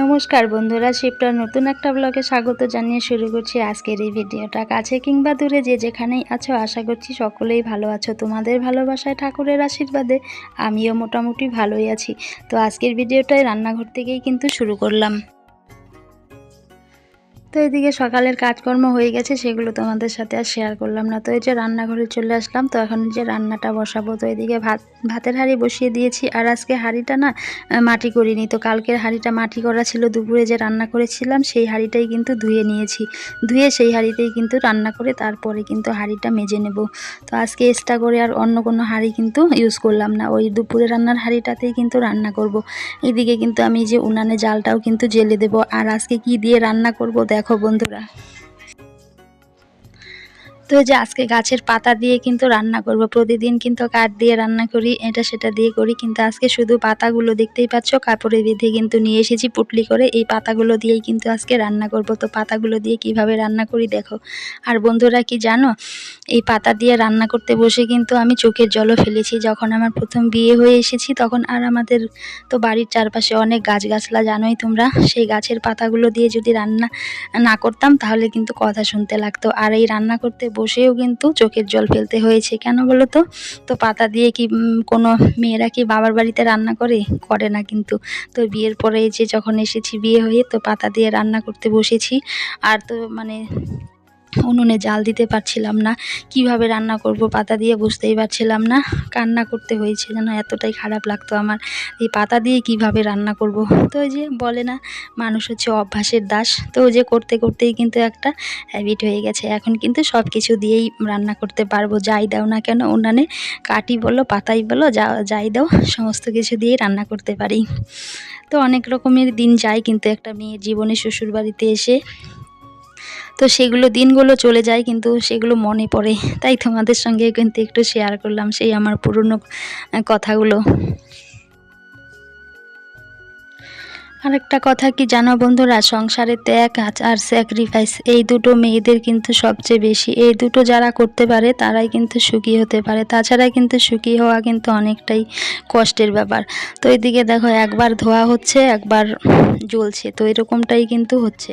নমস্কার বন্ধুরা শিপটার নতুন একটা ব্লগে স্বাগত জানিয়ে শুরু করছি আজকের এই ভিডিওটা কাছে কিংবা দূরে যে যেখানেই আছো, আশা করছি সকলেই ভালো আছো। তোমাদের ভালোবাসায় ঠাকুরের আশীর্বাদে আমিও মোটামুটি ভালোই আছি। তো আজকের ভিডিওটাই রান্নাঘর থেকেই কিন্তু শুরু করলাম। তো এদিকে সকালের কাজকর্ম হয়ে গেছে, সেগুলো তোমাদের সাথে আর শেয়ার করলাম না। তো এই যে রান্নাঘরে চলে আসলাম, তো এখন যে রান্নাটা বসাবো। তো এদিকে ভাত, ভাতের হাঁড়ি বসিয়ে দিয়েছি, আর আজকে হাঁড়িটা না মাটি করিনি। তো কালকের হাঁড়িটা মাটি করা ছিল, দুপুরে যে রান্না করেছিলাম, সেই হাঁড়িটাই কিন্তু ধুয়ে নিয়েছি। ধুয়ে সেই হাঁড়িতেই কিন্তু রান্না করে তারপরে কিন্তু হাঁড়িটা মেজে নেব। তো আজকে এক্সট্রা করে আর অন্য কোনো হাঁড়ি কিন্তু ইউজ করলাম না। ওই দুপুরে রান্নার হাঁড়িটাতেই কিন্তু রান্না করব। এদিকে কিন্তু আমি যে উনানে জালটাও কিন্তু জেলে দেব। আর আজকে কি দিয়ে রান্না করব বন্ধুরা। তো যে আজকে গাছের পাতা দিয়ে কিন্তু রান্না করব। প্রতিদিন কিন্তু কাঠ দিয়ে রান্না করি, এটা সেটা দিয়ে করি, কিন্তু আজকে শুধু পাতাগুলো দেখতেই পাচ্ছ কাপড়ে বেঁধে কিন্তু নিয়ে এসেছি পুটলি করে, এই পাতাগুলো দিয়েই কিন্তু আজকে রান্না করব। তো পাতাগুলো দিয়ে কীভাবে রান্না করি দেখো। আর বন্ধুরা কি জানো, এই পাতা দিয়ে রান্না করতে বসে কিন্তু আমি চোখের জলও ফেলেছি। যখন আমার প্রথম বিয়ে হয়ে এসেছি, তখন আর আমাদের তো বাড়ির চারপাশে অনেক গাছগাছলা, জানোই তোমরা, সেই গাছের পাতাগুলো দিয়ে যদি রান্না না করতাম, তাহলে কিন্তু কথা শুনতে লাগতো। আর এই রান্না করতে বসেও কিন্তু চোখের জল ফেলতে হয়েছে। কেন বলো তো? তো পাতা দিয়ে কি কোনো মেয়েরা কি বাবার বাড়িতে রান্না করে? করে না কিন্তু। তো বিয়ের পরে যে যখন এসেছি বিয়ে হয়ে, তো পাতা দিয়ে রান্না করতে বসেছি। আর তো মানে উনুনে জাল দিতে পারছিলাম না। কীভাবে রান্না করব পাতা দিয়ে বুঝতেই পারছিলাম না। কান্না করতে হয়েছে যেন এতটাই খারাপ লাগতো আমার। এই পাতা দিয়ে কীভাবে রান্না করব? তো ওই যে বলে না, মানুষ হচ্ছে অভ্যাসের দাস। তো ওই যে করতে করতেই কিন্তু একটা হ্যাবিট হয়ে গেছে। এখন কিন্তু সব কিছু দিয়েই রান্না করতে পারব। যাই দাও না কেন, উনানে কাটি বলো, পাতাই বলো, যা, যাই দাও, সমস্ত কিছু দিয়েই রান্না করতে পারি। তো অনেক রকমের দিন যায় কিন্তু একটা মেয়ের জীবনে শ্বশুরবাড়িতে এসে তো সেগুলো দিনগুলো চলে যায়, কিন্তু সেগুলো মনে পড়ে। তাই তোমাদের সঙ্গে কিন্তু একটু শেয়ার করলাম সেই আমার পুরনো কথাগুলো। আরেকটা কথা কি জানো বন্ধুরা, সংসারে ত্যাগ আর স্যাক্রিফাইস এই দুটো মেয়েদের কিন্তু সবচেয়ে বেশি। এই দুটো যারা করতে পারে, তারাই কিন্তু সুখী হতে পারে। তাছাড়া কিন্তু সুখী হওয়া কিন্তু অনেকটাই কষ্টের ব্যাপার। তো এদিকে দেখো, একবার ধোয়া হচ্ছে, একবার জ্বলছে। তো এরকমটাই কিন্তু হচ্ছে।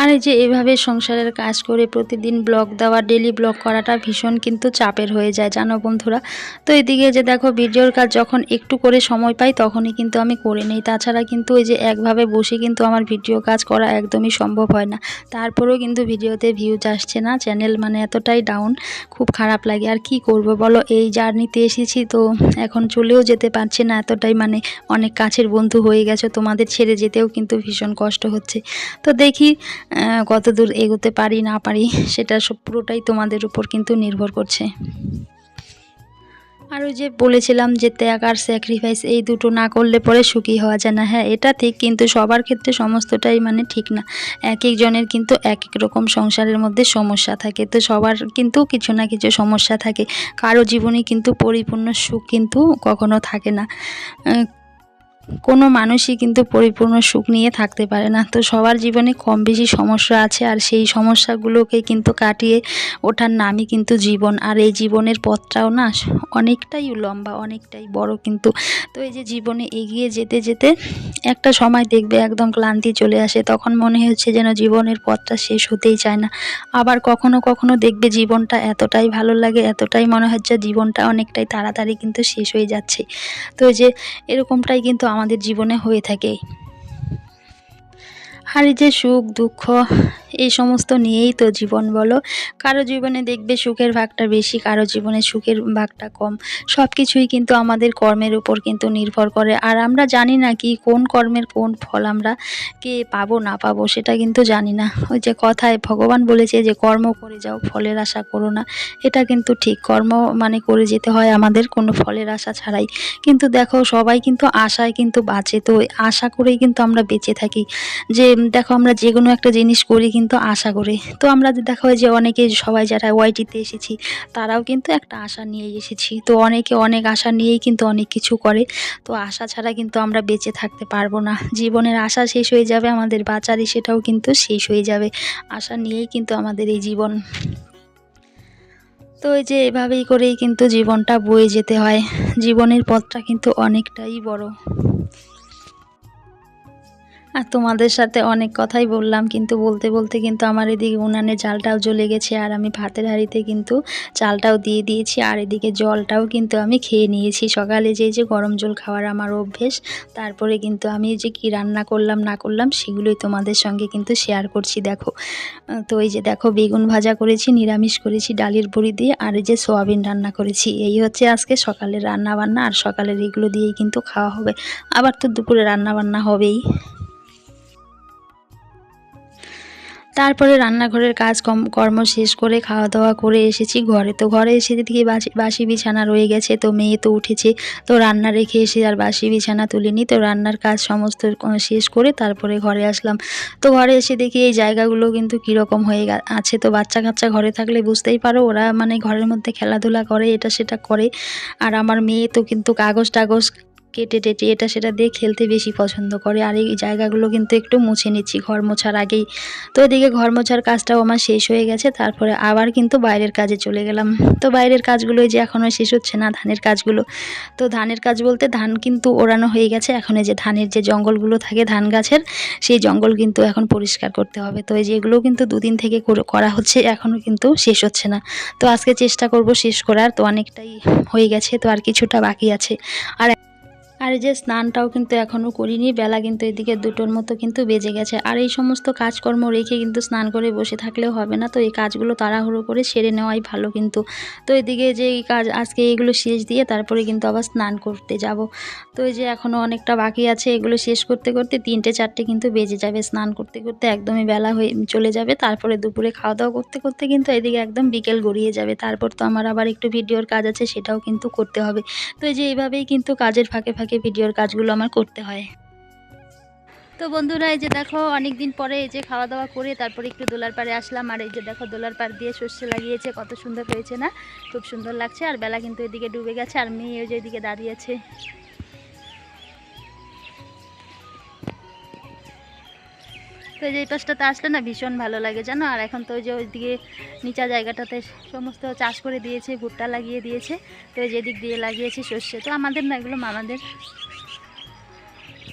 আর এই যে এভাবে সংসারের কাজ করে প্রতিদিন ব্লগ দেওয়া ডেলি ব্লগ করাটা ভীষণ কিন্তু চাপের হয়ে যায়, জানো বন্ধুরা? তো এদিকে যে দেখো ভিডিওর কাজ যখন একটু করে সময় পাই তখনই কিন্তু আমি করে নিই। তাছাড়া কিন্তু ওই যে একভাবে বসে কিন্তু আমার ভিডিও কাজ করা একদমই সম্ভব হয় না। তারপরেও কিন্তু ভিডিওতে ভিউজ আসছে না চ্যানেল মানে এতটাই ডাউন খুব খারাপ লাগে। আর কি করব বলো? এই জার্নিতে এসেছি তো এখন চলেও যেতে পারছি না, এতটাই মানে অনেক কাছের বন্ধু হয়ে গেছে, তোমাদের ছেড়ে যেতেও কিন্তু ভীষণ কষ্ট হচ্ছে। তো দেখি কত দূর এগোতে পারি, না পারি, সেটা সব পুরোটাই তোমাদের উপর কিন্তু নির্ভর করছে। আর ওই যে বলেছিলাম যে ত্যাগ আর স্যাক্রিফাইস এই দুটো না করলে পরে সুখী হওয়া যায় না। হ্যাঁ এটা ঠিক, কিন্তু সবার ক্ষেত্রে সমস্তটাই মানে ঠিক না। এক একজনের কিন্তু এক এক রকম সংসারের মধ্যে সমস্যা থাকে, তো সবার কিন্তু কিছু না কিছু সমস্যা থাকে। কারও জীবনে কিন্তু পরিপূর্ণ সুখ কিন্তু কখনো থাকে না। কোনো মানুষই কিন্তু পরিপূর্ণ সুখ নিয়ে থাকতে পারে না। তো সবার জীবনে কম বেশি সমস্যা আছে আর সেই সমস্যাগুলোকে কিন্তু কাটিয়ে ওঠার নামই কিন্তু জীবন। আর এই জীবনের পথটাও না অনেকটাই লম্বা, অনেকটাই বড় কিন্তু। তো এই যে জীবনে এগিয়ে যেতে যেতে একটা সময় দেখবে একদম ক্লান্তি চলে আসে, তখন মনে হচ্ছে যেন জীবনের পথটা শেষ হতেই চায় না। আবার কখনো কখনো দেখবে জীবনটা এতটাই ভালো লাগে, এতটাই মনে হচ্ছে জীবনটা অনেকটাই তাড়াতাড়ি কিন্তু শেষ হয়ে যাচ্ছে। তো যে এরকমটাই কিন্তু আমাদের জীবনে হয়ে থাকে। আর যে সুখ, দুঃখ এই সমস্ত নিয়েই তো জীবন বলো। কারও জীবনে দেখবে সুখের ভাগটা বেশি, কারও জীবনে সুখের ভাগটা কম। সব কিছুই কিন্তু আমাদের কর্মের উপর কিন্তু নির্ভর করে। আর আমরা জানি না কি, কোন কর্মের কোন ফল আমরা কে পাবো, না পাবো, সেটা কিন্তু জানি না। ওই যে কথায় ভগবান বলেছে যে, কর্ম করে যাও, ফলের আশা করো না। এটা কিন্তু ঠিক। কর্ম মানে করে যেতে হয় আমাদের কোনো ফলের আশা ছাড়াই। কিন্তু দেখো, সবাই কিন্তু আশায় কিন্তু বাঁচে। তো আশা করেই কিন্তু আমরা বেঁচে থাকি। যে, দেখো, আমরা যে কোনো একটা জিনিস করি কিন্তু আশা করি। তো আমরা দেখা হয় যে অনেকে সবাই যারা ওয়াইটিতে এসেছি, তারাও কিন্তু একটা আশা নিয়ে এসেছি। তো অনেকে অনেক আশা নিয়েই কিন্তু অনেক কিছু করে। তো আশা ছাড়া কিন্তু আমরা বেঁচে থাকতে পারব না। জীবনের আশা শেষ হয়ে যাবে, আমাদের বাঁচারই সেটাও কিন্তু শেষ হয়ে যাবে। আশা নিয়েই কিন্তু আমাদের এই জীবন। তো এই যে এভাবেই করেই কিন্তু জীবনটা বয়ে যেতে হয়। জীবনের পথটা কিন্তু অনেকটাই বড়। আর তোমাদের সাথে অনেক কথাই বললাম, কিন্তু বলতে বলতে কিন্তু আমার এদিকে উনানে জালটাও জ্বলে গেছে, আর আমি ভাতের হাঁড়িতে কিন্তু চালটাও দিয়ে দিয়েছি, আর এদিকে জলটাও কিন্তু আমি খেয়ে নিয়েছি। সকালে যে যে গরম জল খাওয়ার আমার অভ্যেস, তারপরে কিন্তু আমি যে কি রান্না করলাম, না করলাম, সেগুলোই তোমাদের সঙ্গে কিন্তু শেয়ার করছি, দেখো। তো এই যে দেখো, বেগুন ভাজা করেছি, নিরামিষ করেছি, ডালের বড়ি দিয়ে, আর এই যে সোয়াবিন রান্না করেছি। এই হচ্ছে আজকে সকালের রান্না বান্না আর সকালের এগুলো দিয়েই কিন্তু খাওয়া হবে। আবার তো দুপুরে রান্না বান্না হবেই। তারপরে রান্নাঘরের কাজ কর্ম শেষ করে খাওয়া দাওয়া করে এসেছি ঘরে। তো ঘরে এসে দেখি বাসি বাসি বিছানা রয়ে গেছে, তো মেয়ে তো উঠেছে। তো রান্না রেখে এসে আর বাসি বিছানা তুলিনি। তো রান্নার কাজ সমস্ত শেষ করে তারপরে ঘরে আসলাম। তো ঘরে এসে দেখি এই জায়গাগুলো কিন্তু কীরকম হয়ে আছে। তো বাচ্চা কাচ্চা ঘরে থাকলে বুঝতেই পারো, ওরা মানে ঘরের মধ্যে খেলাধুলা করে, এটা সেটা করে। আর আমার মেয়ে তো কিন্তু কাগজ টাগজ কেটে টেটে এটা সেটা দিয়ে খেলতে বেশি পছন্দ করে। আর এই জায়গাগুলো কিন্তু একটু মুছে নিচ্ছি, ঘর মোছার আগেই। তো এদিকে ঘর মোছার কাজটাও আমার শেষ হয়ে গেছে, তারপরে আবার কিন্তু বাইরের কাজে চলে গেলাম। তো বাইরের কাজগুলো যে এখনও শেষ হচ্ছে না, ধানের কাজগুলো। তো ধানের কাজ বলতে ধান কিন্তু ওড়ানো হয়ে গেছে, এখন এই যে ধানের যে জঙ্গলগুলো থাকে ধান গাছের, সেই জঙ্গল কিন্তু এখন পরিষ্কার করতে হবে। তো এই যেগুলো কিন্তু দুদিন থেকে করা হচ্ছে, এখনও কিন্তু শেষ হচ্ছে না। তো আজকে চেষ্টা করব শেষ করার, তো অনেকটাই হয়ে গেছে, তো আর কিছুটা বাকি আছে। আর আর এই যে স্নানটাও কিন্তু এখনও করিনি, বেলা কিন্তু এদিকে দুটোর মতো কিন্তু বেজে গেছে। আর এই সমস্ত কাজকর্ম রেখে কিন্তু স্নান করে বসে থাকলেও হবে না, তো এই কাজগুলো তাড়াহুড়ো করে সেরে নেওয়াই ভালো কিন্তু। তো এদিকে যে এই কাজ, আজকে এগুলো শেষ দিয়ে তারপরে কিন্তু আবার স্নান করতে যাব। তো এই যে এখনও অনেকটা বাকি আছে, এগুলো শেষ করতে করতে তিনটে চারটে কিন্তু বেজে যাবে স্নান করতে করতে, একদমই বেলা হয়ে চলে যাবে। তারপরে দুপুরে খাওয়া দাওয়া করতে করতে কিন্তু এদিকে একদম বিকেল গড়িয়ে যাবে। তারপর তো আমার আবার একটু ভিডিওর কাজ আছে, সেটাও কিন্তু করতে হবে। তো এই যে এইভাবেই কিন্তু কাজের ফাঁকে ফাঁকে ভিডিওর কাজগুলো আমার করতে হয়। তো বন্ধুরা, এই যে দেখো অনেক দিন পরে এই যে খাওয়া দাওয়া করে তারপরে একটু দোলার পাড়ে আসলাম। আর এই যে দেখো, দোলার পাড় দিয়ে সর্ষে লাগিয়েছে, কত সুন্দর হয়েছে না? খুব সুন্দর লাগছে, আর বেলা কিন্তু এদিকে ডুবে গেছে, আর মেয়ে ওই যে এদিকে দাঁড়িয়েছে তো যে পাশটাতে আসলে না ভীষণ ভালো লাগে, জানো? আর এখন তো ওই যে ওইদিকে নিচা জায়গাটাতে সমস্ত চাষ করে দিয়েছে, ভুট্টা লাগিয়ে দিয়েছে, তো যেদিক দিয়ে লাগিয়েছে সর্ষে। তো আমাদের না এগুলো মামাদের